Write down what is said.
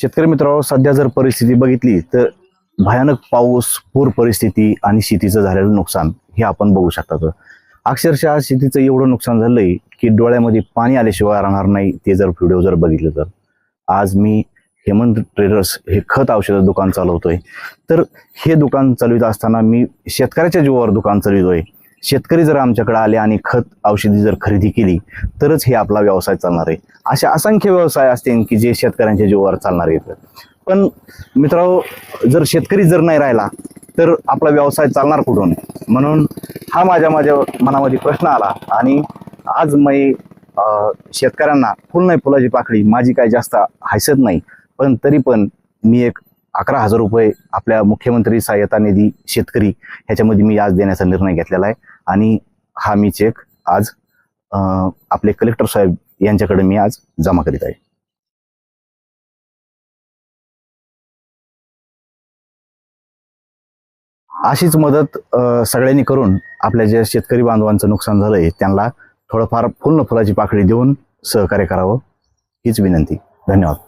शेतकरी मित्रांनो सध्या जर परिस्थिती बघितली तर भयानक पाऊस पूर परिस्थिती आणि शेतीचं झालेलं नुकसान हे आपण बघू शकतात अक्षरशः शेतीचं एवढं नुकसान झालंय की डोळ्यामध्ये पाणी आल्याशिवाय राहणार नाही ते जर व्हिडिओ जर बघितलं तर. आज मी हेमंत ट्रेडर्स हे खत औषध दुकान चालवतोय. तर हे दुकान चालवित असताना मी शेतकऱ्याच्या जीवावर दुकान चालवितोय. शेतकरी जर आमच्याकडे आले आणि खत औषधी जर खरेदी केली तरच हे आपला व्यवसाय चालणार आहे. असे असंख्य व्यवसाय असतील की जे शेतकऱ्यांच्या जीवावर चालणार आहेत. पण मित्रांनो जर शेतकरी जर नाही राहिला तर आपला व्यवसाय चालणार कुठून? म्हणून हा माझ्या माझ्या मनामध्ये प्रश्न आला आणि आज मी शेतकऱ्यांना फुल नाही फुलाची पाकळी माझी काय जास्त हायसत नाही पण तरी पण मी एक अकरा हजार रुपये आपल्या मुख्यमंत्री सहाय्यता निधी शेतकरी ह्याच्यामध्ये मी आज देण्याचा निर्णय घेतलेला आहे. आणि हा मी चेक आज आपले कलेक्टर साहेब यांच्याकडे मी आज जमा करीत आहे. अशीच मदत सगळ्यांनी करून आपल्या ज्या शेतकरी बांधवांचं नुकसान झालंय त्यांना थोडंफार फुल फुलाची पाकळी देऊन सहकार्य करावं हीच विनंती. धन्यवाद.